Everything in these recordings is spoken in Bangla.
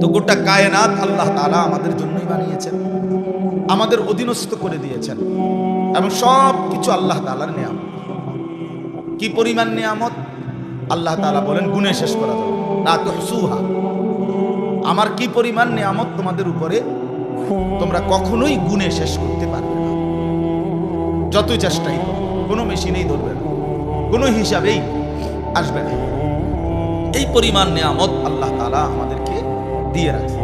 তো গোটা কায়নাত আল্লাহ তাআলা আমাদের জন্যই বানিয়েছেন। আমাদের অধীনস্থ করে দিয়েছেন। এবং সব কিছু আল্লাহ তাআলার নিয়ামত। কি পরিমাণ নিয়ামত? আল্লাহ তাআলা বলেন, গুণে শেষ করা যাবে না। তো সুহা আমার কি পরিমাণ নিয়ামত তোমাদের উপরে? তোমরা কখনোই গুণে শেষ করতে পারবে না। যতই চেষ্টাই কোনো মেশিনেই ধরবে না। কোনো হিসাবেই আসবে না। এই পরিমাণ নিয়ামত আল্লাহ তাআলা আমাদেরকে দিয়ে রাখছে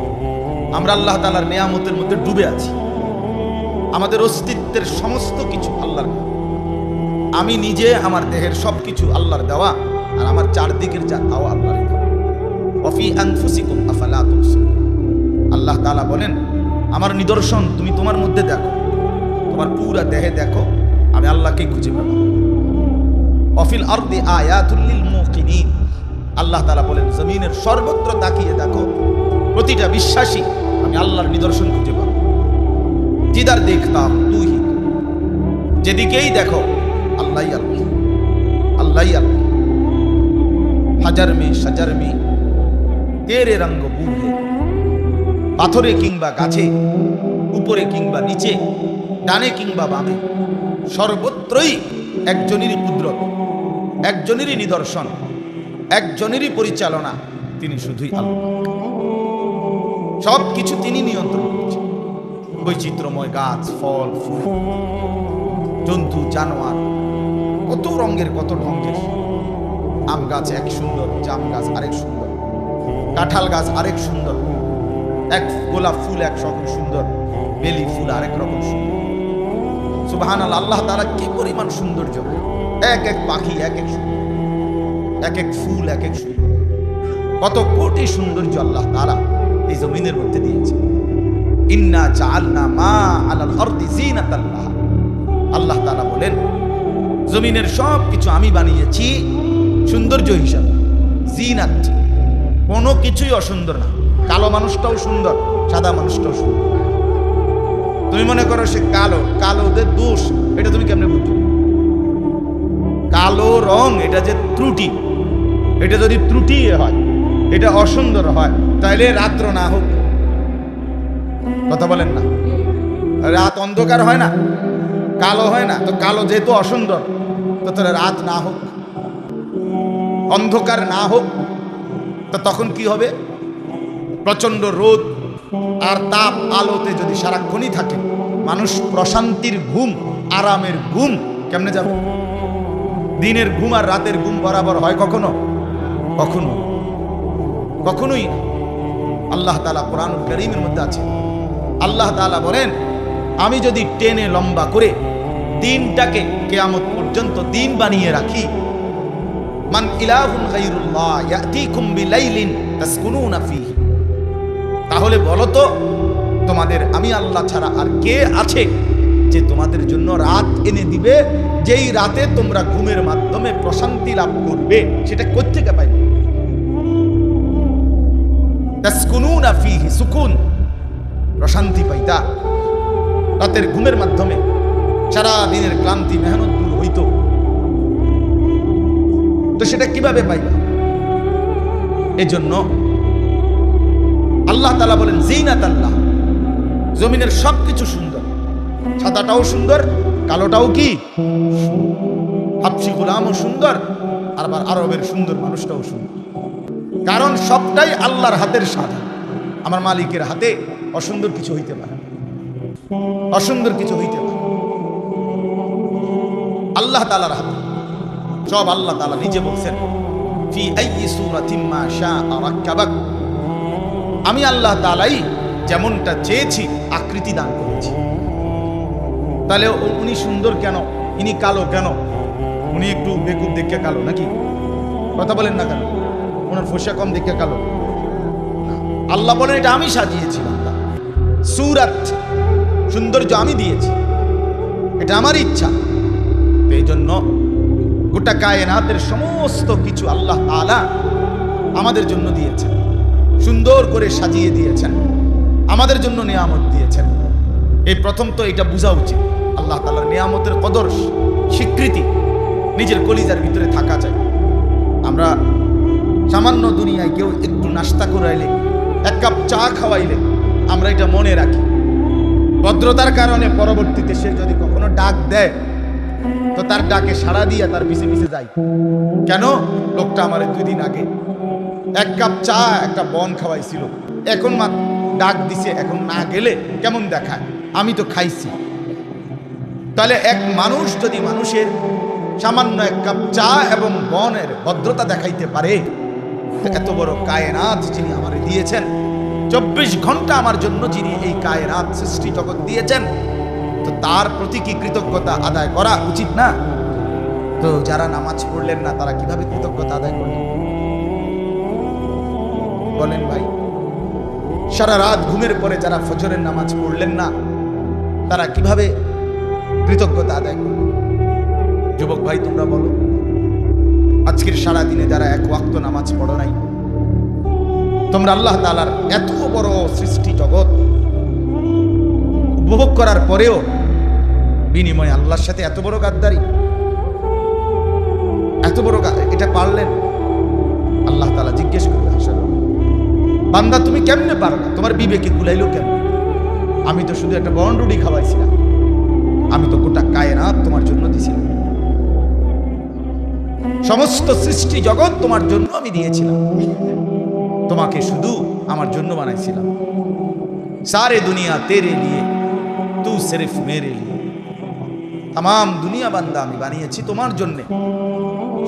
আমরা আল্লাহ তালার নিয়ামতের মধ্যে ডুবে আছি। আমাদের অস্তিত্বের সমস্ত কিছু আল্লাহর আমি নিজে আমার দেহের সব কিছু আল্লাহর দেওয়া আর আমার চারদিকের যা তাও আল্লাহর দেওয়া। অফি আনফুসিকুম আফালা আল্লাহ তাআলা বলেন, আমার নিদর্শন তুমি তোমার মধ্যে দেখো। তোমার পুরা দেহে দেখো। আমি আল্লাহকেই খুঁজে পাবো। অফিল আরদি আয়াতুল্লিল মুকিনিন আল্লাহ তাআলা বলেন, জমিনের সর্বত্র তাকিয়ে দেখো। প্রতিটা বিশ্বাসী আমি আল্লাহর নিদর্শন খুঁজে পাব। জিদার দেখতাম তুই যেদিকেই দেখো আল্লাহ আল্লাহ। আল্লাহ আল্লাহ। হাজার মে সাজার মে তেরে রঙ্গ বুঝে। পাথরে কিংবা গাছে, উপরে কিংবা নিচে, ডানে কিংবা বামে, সর্বত্রই একজনেরই কুদরত, একজনেরই নিদর্শন, একজনেরই পরিচালনা, তিনি শুধুই আল্লাহ। সব কিছু তিনি নিয়ন্ত্রণ করছেন। বৈচিত্র্যময় গাছ, ফল, ফুল, জন্তু, জানোয়ার, কত রঙের, কত ঢঙ্গের আম গাছ এক সুন্দর, জাম গাছ আরেক সুন্দর, কাঁঠাল গাছ আরেক সুন্দর, এক গোলাপ ফুল এক রকম সুন্দর, বেলি ফুল আরেক রকম সুন্দর। সুবাহান আল্লাহ তারা কি পরিমাণ সৌন্দর্য। এক এক পাখি এক এক সুন্দর, এক এক ফুল এক এক সুন্দর। কত কোটি সৌন্দর্য আল্লাহ তারা এই জমিনের মধ্যে দিয়েছে ইন্না জাআলনা মা আলাল আরদি জিনাতাল্লাহ আল্লাহ তাআলা বলেন, জমিনের সব কিছু আমি বানিয়েছি সৌন্দর্য হিসাবে। জিনাত কোনো কিছুই অসুন্দর না। কালো মানুষটাও সুন্দর, সাদা মানুষটাও সুন্দর। তুমি মনে করো সে কালো, কালোদের দোষ, এটা তুমি কেমনে বুঝছ? কালো রং, এটা যে ত্রুটি, এটা যদি ত্রুটি হয়, এটা অসুন্দর হয় তাহলে রাত্র না হোক। কথা বলেন না। রাত অন্ধকার হয় না, কালো হয় না। তো কালো যেহেতু অসুন্দর, তো তাহলে রাত না হোক, অন্ধকার না হোক, তো তখন কি হবে? প্রচণ্ড রোদ আর তাপ আলোতে যদি সারাক্ষণই থাকে, মানুষ প্রশান্তির ঘুম, আরামের ঘুম কেমনে যাবে? দিনের ঘুম আর রাতের ঘুম বরাবর হয় কখনো? কখনো। কখনোই না। আল্লাহ তালা কোরআন করিমের মধ্যে আছে। আল্লাহ তালা বলেন, আমি যদি টেনে লম্বা করে দিনটাকে কেয়ামত পর্যন্ত দিন বানিয়ে রাখি, মান ইলাহুন তাহলে বলো তো, তোমাদের আমি আল্লাহ ছাড়া আর কে আছে যে তোমাদের জন্য রাত এনে দিবে, যেই রাতে তোমরা ঘুমের মাধ্যমে প্রশান্তি লাভ করবে? সেটা কোত্থেকে পাইবে তাসকুনুনা ফীহি, সুকুন। প্রশান্তি পাইতা। রাতের ঘুমের মাধ্যমে সারা দিনের ক্লান্তি, মেহনত দূর হইতো। তো সেটা কীভাবে পাইবা এজন্য আল্লাহ তালা বলেন জিনাত আল্লাহ জমিনের সব কিছু সুন্দর। সাদাটাও সুন্দর, কালোটাও কি? হাফসি গোলামও সুন্দর আবার আরবের সুন্দর মানুষটাও সুন্দর। কারণ সবটাই আল্লাহর হাতের সাধা। আমার মালিকের হাতে অসুন্দর কিছু হইতে পারে অসুন্দর কিছু হইতে পারে আল্লাহ তালার হাতে। সব আল্লাহ তালা নিজে বলছেন আমি আল্লাহ তালাই যেমনটা চেয়েছি, আকৃতি দান করেছি। তাহলে উনি সুন্দর কেন? ইনি কালো কেন? উনি একটু বেকুব দেখে কালো নাকি? কথা বলেন না কেন? ওনার ফসা কম দেখে কালো। আল্লাহ বলেন, এটা আমি সাজিয়েছি বান্দা। সুরাত, সৌন্দর্য আমি দিয়েছি। এটা আমার ইচ্ছা। এই জন্য গোটা কায়নাতের সমস্ত কিছু আল্লাহ তাআলা আমাদের জন্য দিয়েছেন। সুন্দর করে সাজিয়ে দিয়েছেন। আমাদের জন্য নিয়ামত দিয়েছেন। এই প্রথম তো এটা বোঝা উচিত। আল্লাহ তাআলার নিয়ামতের কদর, স্বীকৃতি নিজের কলিজার ভিতরে থাকা যায়। আমরা সামান্য দুনিয়ায় কেউ একটু নাস্তা করাইলে, এক কাপ চা খাওয়াইলে, আমরা এটা মনে রাখি। ভদ্রতার কারণে পরবর্তীতে সে যদি কখনো ডাক দেয়, তো তার ডাকে সাড়া দিয়ে তার পিছে পিছে যাই কেন? লোকটা আমার দুই দিন আগে এক কাপ চা, একটা বন খাওয়াইছিল। এখন মা ডাক দিছে, এখন না গেলে কেমন দেখায়? আমি তো খাইছি। তাহলে এক মানুষ যদি মানুষের সামান্য এক কাপ চা এবং বনের ভদ্রতা দেখাইতে পারে এত বড় কায়নাত যিনি আমারে দিয়েছেন, চব্বিশ ঘণ্টা আমার জন্য যিনি এই কায়নাত সৃষ্টি জগৎ দিয়েছেন, তো তার প্রতি কি কৃতজ্ঞতা আদায় করা উচিত না? তো যারা নামাজ পড়লেন না, তারা কীভাবে কৃতজ্ঞতা আদায় করলেন? বলেন ভাই, সারা রাত ঘুমের পরে যারা ফজরের নামাজ পড়লেন না, তারা কীভাবে কৃতজ্ঞতা আদায় করলেন? যুবক ভাই, তোমরা বলো। আজকের সারা দিনে যারা এক ওয়াক্ত নামাজ পড়ো নাই, তোমরা আল্লাহ তালার এত বড় সৃষ্টি জগৎ উপভোগ করার পরেও বিনিময়ে আল্লাহর সাথে এত বড় গাদ্দারি, এত বড় এটা পারলেন? আল্লাহ তালা জিজ্ঞেস করবে হাসার বান্দা তুমি কেমনে পারো না? তোমার বিবেকে কুলাইলো কেন আমি তো শুধু একটা বন রুটি খাওয়াইছিলাম, আমি তো সমস্ত সৃষ্টি জগৎ তোমার জন্য আমি দিয়েছিলাম। তোমাকে শুধু আমার জন্য বানাইছিলাম। সারে দুনিয়া তেরে নিয়ে তু সির্ফ মেরে নিয়ে তাম দুনিয়া বান্দা আমি বানিয়েছি তোমার জন্যে।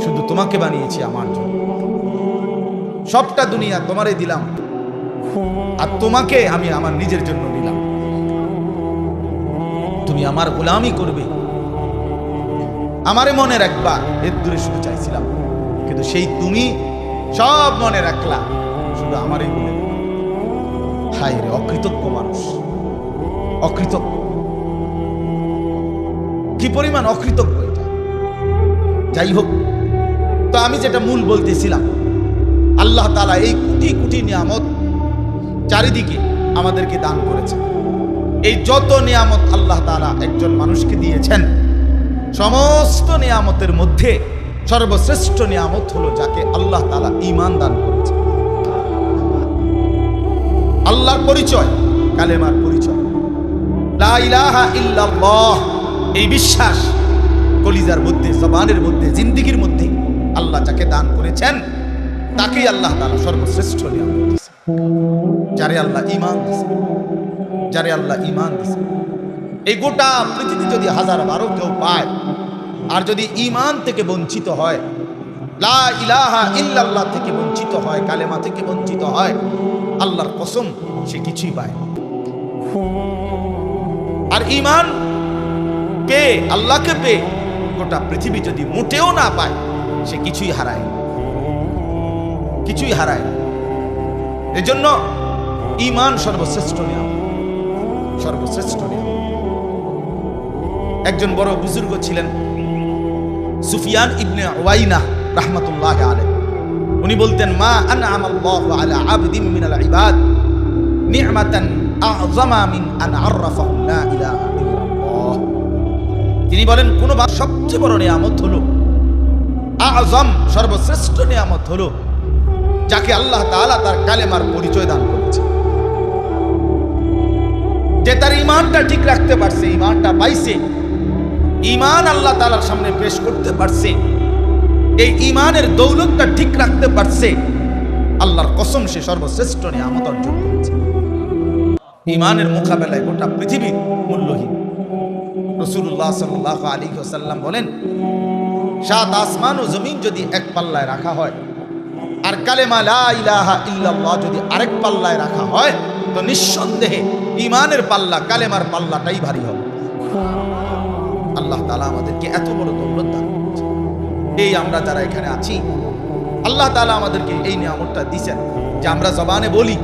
শুধু তোমাকে বানিয়েছি আমার জন্য। সবটা দুনিয়া তোমারে দিলাম। আর তোমাকে আমি আমার নিজের জন্য নিলাম। তুমি আমার গোলামি করবে। আমারে মনে রাখবা এর দূরে শুধু চাইছিলাম। কিন্তু সেই তুমি সব মনে রাখলা, শুধু আমারই বলে হাই রে, অকৃতজ্ঞ মানুষ। অকৃতজ্ঞ। কি পরিমাণ অকৃতজ্ঞ এটা। যাই হোক, তো আমি যেটা মূল বলতেছিলাম, আল্লাহ তালা এই কোটি কোটি নিয়ামত চারিদিকে আমাদেরকে দান করেছে এই যত নিয়ামত আল্লাহ তালা একজন মানুষকে দিয়েছেন সমস্ত নিয়ামতের মধ্যে সর্বশ্রেষ্ঠ নিয়ামত হলো যাকে আল্লাহ তালা ইমান দান করেছে আল্লাহর পরিচয়, কালেমার পরিচয়। এই বিশ্বাস কলিজার মধ্যে, জবানের মধ্যে, জিন্দিগির মধ্যে আল্লাহ যাকে দান করেছেন, তাকেই আল্লাহ তালা সর্বশ্রেষ্ঠ নিয়ামত যারে আল্লাহ ইমান দিয়েছে যারে আল্লাহ ইমান দিয়েছে এই গোটা পৃথিবী যদি হাজার বারো কেউ পায়, আর যদি ইমান থেকে বঞ্চিত হয়, লা ইলাহা ইল্লাল্লাহ থেকে বঞ্চিত হয়, কালেমা থেকে বঞ্চিত হয়, আল্লাহর কসম, সে কিছুই পায় আর ইমান পেয়ে আল্লাহকে পেয়ে গোটা পৃথিবী যদি মোটেও না পায়, সে কিছুই হারায় কিছুই হারায়। এজন্য ইমান সর্বশ্রেষ্ঠ নিয়ম সর্বশ্রেষ্ঠ নিয়ম একজন বড় বুজুর্গ ছিলেন, সুফিয়ান ইবনে ওয়াইনা রাহমাতুল্লাহ আলাইহ। উনি বলতেন, মা আনআম আল্লাহু আলা আবদিন মিনাল ইবাদ, নি'মাতান আযমা মিন আন আররাফাহু লা তিনি বলেন, কোন বা, সবচেয়ে বড় নিয়ামত হলো, আযম সর্বশ্রেষ্ঠ নিয়ামত হলো, যাকে আল্লাহ তাআলা তার কালেমার পরিচয় দান করেছে। যে তার ইমানটা ঠিক রাখতে পারছে, ইমানটা পাইছে ইমান আল্লাহ তালার সামনে পেশ করতে পারছে। এই ইমানের দৌলতটা ঠিক রাখতে পারছে। আল্লাহর কসম সে সর্বশ্রেষ্ঠ নিয়ামত অর্জন করেছে। ইমানের মোকাবেলায় গোটা পৃথিবীর মূল্যহীন। রসুল্লাহ সাল্লাহ আলী সাল্লাম বলেন, সাত আসমান ও জমিন যদি এক পাল্লায় রাখা হয়, আর কালেমা ইলাহা ইল্লাল্লাহ যদি আরেক পাল্লায় রাখা হয়, তো নিঃসন্দেহে ইমানের পাল্লা কালেমার পাল্লাটাই ভারী হবে। আল্লাহ তালা আমাদেরকে এত বড় দৌলত দান করেছে এই আমরা যারা এখানে আছি, আল্লাহ তালা আমাদেরকে এই নিয়ামতটা দিছেন যে আমরা জবানে বলি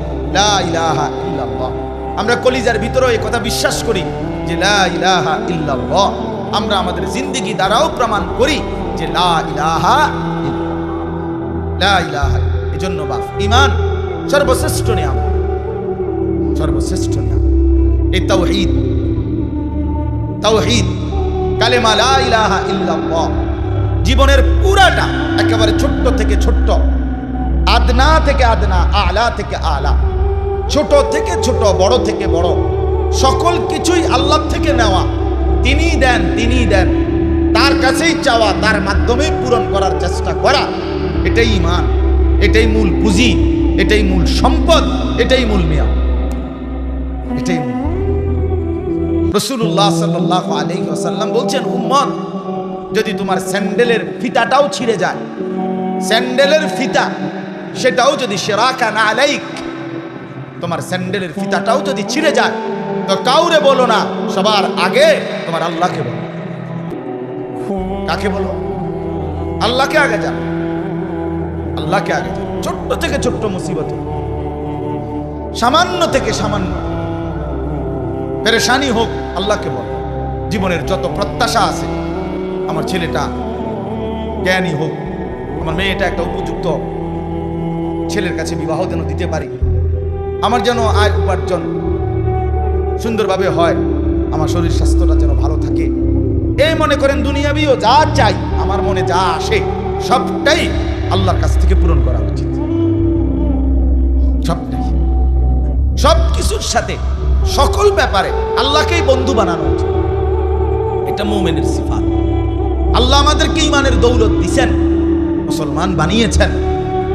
আমরা কলিজার ভিতরে এই কথা বিশ্বাস করি যে লা ইলাহা আমরা আমাদের জিন্দিগি দ্বারাও প্রমাণ করি যে লা ইলাহা ইমান সর্বশ্রেষ্ঠ নিয়ামত। সর্বশ্রেষ্ঠ নিয়ামত। এই তাওহীদ তাওহীদ কালেমা লা ইলাহা ইল্লাল্লাহ। জীবনের পুরাটা একেবারে ছোট্ট থেকে ছোট্ট। আদনা থেকে আদনা, আলা থেকে আলা। ছোট থেকে ছোট, বড় থেকে বড়। সকল কিছুই আল্লাহ থেকে নেওয়া। তিনিই দেন, তিনি দেন। তার কাছেই চাওয়া, তার মাধ্যমেই পূরণ করার চেষ্টা করা। এটাই ইমান এটাই মূল পুঁজি, এটাই মূল সম্পদ, এটাই মূল নিয়ম এটাই রসুল্লাহ সাল্লাহ আলী আসাল্লাম বলছেন, উম্মত, যদি তোমার স্যান্ডেলের ফিতাটাও ছিঁড়ে যায়, স্যান্ডেলের ফিতা, সেটাও যদি সেরাকা না আলাইক, তোমার স্যান্ডেলের ফিতাটাও যদি ছিঁড়ে যায়, তো কাউরে বলো না, সবার আগে তোমার আল্লাহকে বলো। কাকে বলো? আল্লাহকে আগে যান। আল্লাহকে আগে যান। ছোট্ট থেকে ছোট্ট মুসিবত। সামান্য থেকে সামান্য। পেরেশানি হোক, আল্লাহকে বল। জীবনের যত প্রত্যাশা আছে, আমার ছেলেটা জ্ঞানী হোক, আমার মেয়েটা একটা উপযুক্ত ছেলের কাছে বিবাহ যেন দিতে পারি, আমার যেন আয় উপার্জন সুন্দরভাবে হয়, আমার শরীর স্বাস্থ্যটা যেন ভালো থাকে। এই মনে করেন দুনিয়াবিও যা চাই, আমার মনে যা আসে, সবটাই আল্লাহর কাছ থেকে পূরণ করা উচিত। সবটাই। সব কিছুর সাথে সকল ব্যাপারে আল্লাহকেই বন্ধু বানানো উচিত। এটা মোমেনের সিফাত। আল্লাহ আমাদেরকে ইমানের দৌলত দিছেন মুসলমান বানিয়েছেন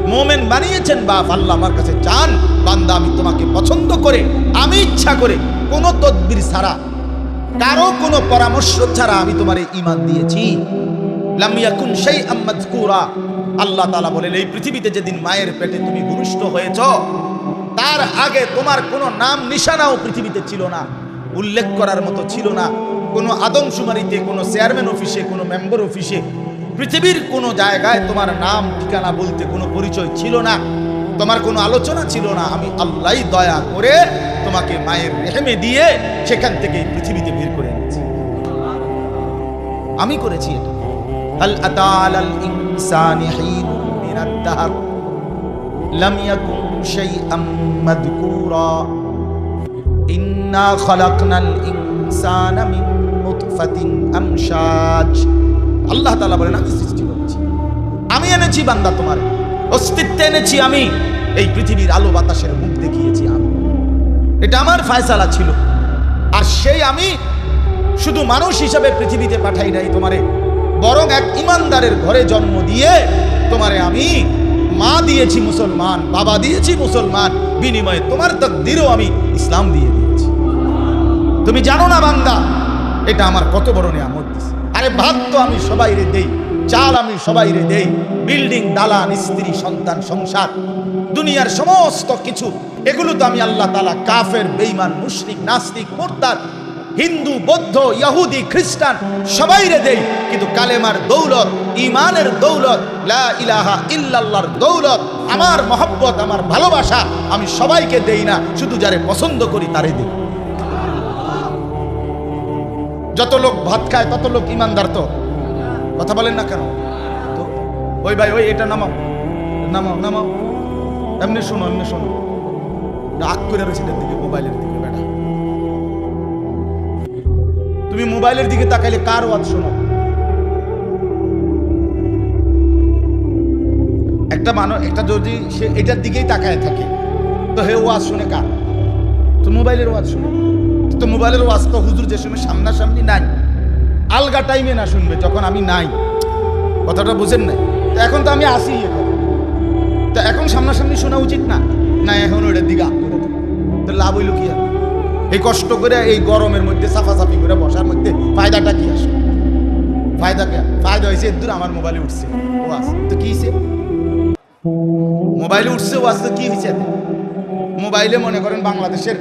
মোমেন বানিয়েছেন বাপ আল্লাহ আমার কাছে চান বান্দা আমি তোমাকে পছন্দ করে আমি ইচ্ছা করে কোনো তদবির ছাড়া কারও কোনো পরামর্শ ছাড়া আমি তোমার ইমান দিয়েছি। লামিয়াকুন সেই আম্মাজকুরা আল্লাহ তাআলা বলেন এই পৃথিবীতে যেদিন মায়ের পেটে তুমি ভূমিষ্ঠ হয়েছ তার আগে তোমার কোনো নাম নিশানাও পৃথিবীতে ছিল না। উল্লেখ করার মতো ছিল না। কোনো আদমশুমারিতে, কোনো চেয়ারম্যান অফিসে, কোনো মেম্বার অফিসে, পৃথিবীর কোনো জায়গায় তোমার নাম, ঠিকানা বলতে কোনো পরিচয় ছিল না। তোমার কোনো আলোচনা ছিল না। আমি আল্লাহ দয়া করে তোমাকে মায়ের রেহেমে দিয়ে সেখান থেকে পৃথিবীতে বের করে এনেছি। আমি করেছি এটা। হাল আতালাল ইনসানি হিনুন মিনাদ لم يكن شيئا مذكورا إنا خلقنا الإنسان من نطفة أمشاج আল্লাহ তাআলা বলেন আমি সৃষ্টি করেছি আমি এনেছি বান্দা তোমার অস্তিত্ব এনেছি আমি এই পৃথিবীর আলো বাতাসের মুখ দেখিয়েছি আমি এটা আমার ফায়সালা ছিল আর সেই আমি শুধু মানুষ হিসাবে পৃথিবীতে পাঠাই নাই তোমারে বরং এক ইমানদারের ঘরে জন্ম দিয়ে তোমারে আমি মা দিয়েছি মুসলমান, বাবা দিয়েছি মুসলমান, বিনিময়ে তোমার তকদিরও আমি ইসলাম দিয়ে দিয়েছি তুমি জানো না বান্দা, এটা আমার কত বড় নিয়ামত। আরে ভাত তো আমি সবাই রে দেই, চাল আমি সবাই রে দেই, বিল্ডিং, দালান, স্ত্রী, সন্তান, সংসার, দুনিয়ার সমস্ত কিছু, এগুলো তো আমি আল্লাহ তালা কাফের বেইমান মুশরিক, নাস্তিক মোর্তার হিন্দু, বৌদ্ধ, ইহুদি, খ্রিস্টান সবাই রে দেই। কিন্তু কালেমার দৌলত ইমানের দৌলত, লা ইলাহা ইল্লাল্লাহর দৌলত, আমার মহব্বত, আমার ভালোবাসা আমি সবাইকে দেই না, শুধু যারে পছন্দ করি তারে দিই। যত লোক ভাত খায়, তত লোক ইমানদার তো। কথা বলেন না কেন? ওই ভাই, ওই, এটা নামাও। নামাও নামাও। এমনি শোনো এমনি শোনো। রাগ করে রয়েছে দিকে মোবাইলের দিকে। তুমি মোবাইলের দিকে তাকাইলে কার ওয়াজ শোনো? একটা মানুষ একটা যদি সে এটার দিকেই তাকায় থাকে, তো হে ওয়াজ শুনে কার? তো মোবাইলের ওয়াজ শুনে। তো মোবাইলের ওয়াজ তো হুজুর যে সময় সামনাসামনি নাই। আলগা টাইমে না শুনবে, যখন আমি নাই। কথাটা বুঝেন নাই? তো এখন তো আমি আসি করে। তো এখন সামনাসামনি শোনা উচিত না? না, এখন ওটার দিকে আগ করে তো লাভ হইল কি আর? এই কষ্ট করে এই গরমের মধ্যে সাফাসাফি করে বসার মধ্যে ফায়দাটা কি আসে ফায়দা কে? ফায়দা হয়েছে দূর আমার মোবাইলে উঠছে। ওয়াজ তো কি হয়েছে মোবাইলে উঠছে ওয়াজ তো কি হয়েছে মোবাইলে মনে করেন বাংলাদেশের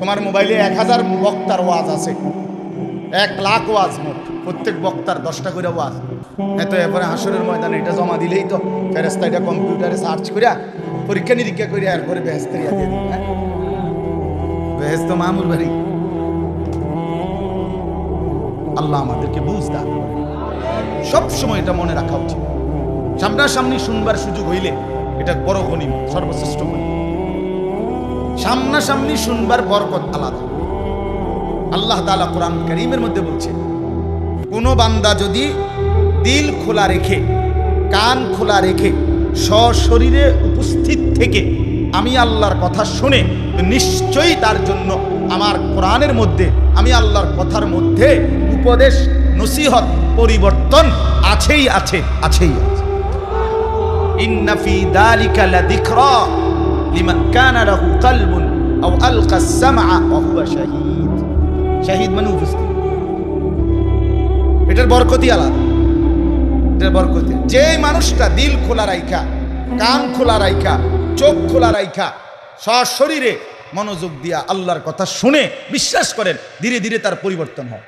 তোমার মোবাইলে এক হাজার বক্তার ওয়াজ আছে। এক লাখ ওয়াজ মোট। প্রত্যেক বক্তার দশটা করে ওয়াজ। এত এরপরে হাসরের ময়দানে এটা জমা দিলেই তো ফেরেস্তা এটা কম্পিউটারে সার্চ করিয়া পরীক্ষা নিরীক্ষা করিয়া এরপরে ব্যস্ত হ্যাঁ? বেহেস্ত মামুর বাড়ি। আল্লাহ আমাদেরকে বুঝ দান সব সময় এটা মনে রাখা উচিত। সামনাসামনি শুনবার সুযোগ হইলে এটা বড় গণিম, সর্বশ্রেষ্ঠ গণিম। সামনাসামনি শুনবার বরকত আলাদা। আল্লাহ তাআলা কোরআন করিমের মধ্যে বলছে, কোনো বান্দা যদি দিল খোলা রেখে, কান খোলা রেখে সশরীরে উপস্থিত থেকে আমি আল্লাহর কথা শুনে নিশ্চয়ই তার জন্য আমার কোরআনের মধ্যে, আমি আল্লাহর কথার মধ্যে উপদেশ, নসিহত পরিবর্তন আছেই আছে আছেই আছে। কানা শাহীদ। মানে এটার আলাদা। বরকতি যে মানুষটা দিল খোলা রাইখা, কান খোলা রাইখা, চোখ খোলা রাইখা সশরীরে মনোযোগ দিয়া আল্লাহর কথা শুনে বিশ্বাস করেন ধীরে ধীরে তার পরিবর্তন হয়।